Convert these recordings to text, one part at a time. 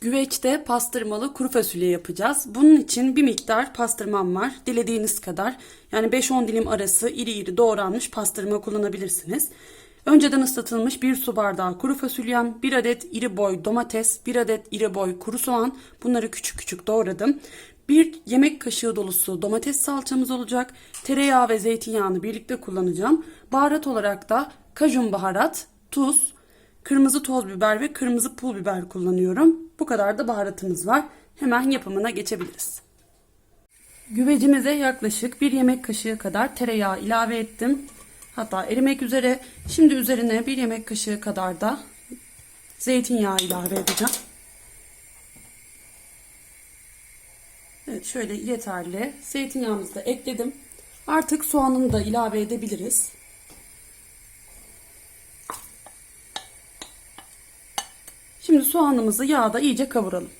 Güveçte pastırmalı kuru fasulye yapacağız. Bunun için bir miktar pastırmam var. Dilediğiniz kadar. Yani 5-10 dilim arası iri iri doğranmış pastırma kullanabilirsiniz. Önceden ıslatılmış 1 su bardağı kuru fasulyem, 1 adet iri boy domates, 1 adet iri boy kuru soğan. Bunları küçük küçük doğradım. 1 yemek kaşığı dolusu domates salçamız olacak. Tereyağı ve zeytinyağını birlikte kullanacağım. Baharat olarak da kajun baharat, tuz, Kırmızı toz biber ve kırmızı pul biber kullanıyorum. Bu kadar da baharatımız var. Hemen yapımına geçebiliriz. Güvecimize yaklaşık bir yemek kaşığı kadar tereyağı ilave ettim. Hatta erimek üzere. Şimdi üzerine bir yemek kaşığı kadar da zeytinyağı ilave edeceğim. Evet şöyle yeterli. Zeytinyağımızı da ekledim. Artık soğanını da ilave edebiliriz. Şimdi soğanımızı yağda iyice kavuralım.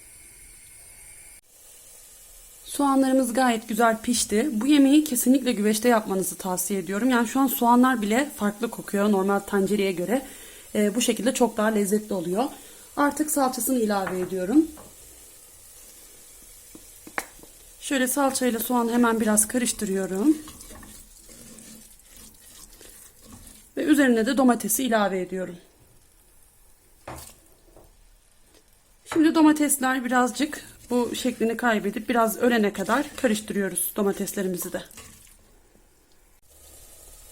Soğanlarımız gayet güzel pişti. Bu yemeği kesinlikle güveçte yapmanızı tavsiye ediyorum. Yani şu an soğanlar bile farklı kokuyor normal tencereye göre. Ee, bu şekilde çok daha lezzetli oluyor. Artık salçasını ilave ediyorum. Şöyle salçayla soğan hemen biraz karıştırıyorum. Ve üzerine de domatesi ilave ediyorum. Şimdi domatesler birazcık bu şeklini kaybedip biraz ölene kadar karıştırıyoruz domateslerimizi de.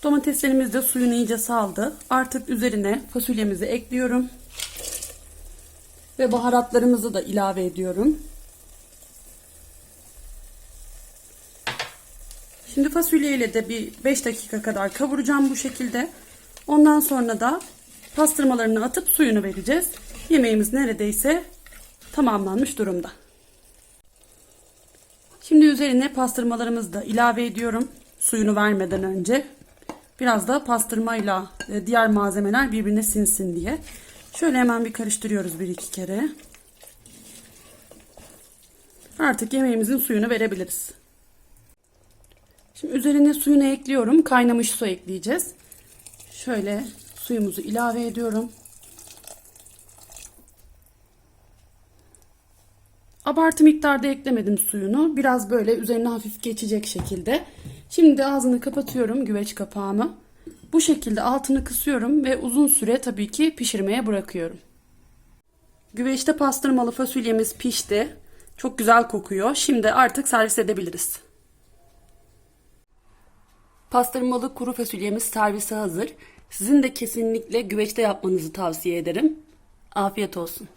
Domateslerimiz de suyunu iyice saldı. Artık üzerine fasulyemizi ekliyorum. Ve baharatlarımızı da ilave ediyorum. Şimdi fasulyeyle de bir 5 dakika kadar kavuracağım bu şekilde. Ondan sonra da pastırmalarını atıp suyunu vereceğiz. Yemeğimiz neredeyse tamamlanmış durumda. Şimdi üzerine pastırmalarımızı da ilave ediyorum. Suyunu vermeden önce. Biraz da pastırmayla e, diğer malzemeler birbirine sinsin diye. Şöyle hemen bir karıştırıyoruz bir iki kere. Artık yemeğimizin suyunu verebiliriz. Şimdi üzerine suyunu ekliyorum. Kaynamış su ekleyeceğiz. Şöyle suyumuzu ilave ediyorum. Abartı miktarda eklemedim suyunu. Biraz böyle üzerine hafif geçecek şekilde. Şimdi ağzını kapatıyorum güveç kapağımı. Bu şekilde altını kısıyorum ve uzun süre tabii ki pişirmeye bırakıyorum. Güveçte pastırmalı fasulyemiz pişti. Çok güzel kokuyor. Şimdi artık servis edebiliriz. Pastırmalı kuru fasulyemiz servise hazır. Sizin de kesinlikle güveçte yapmanızı tavsiye ederim. Afiyet olsun.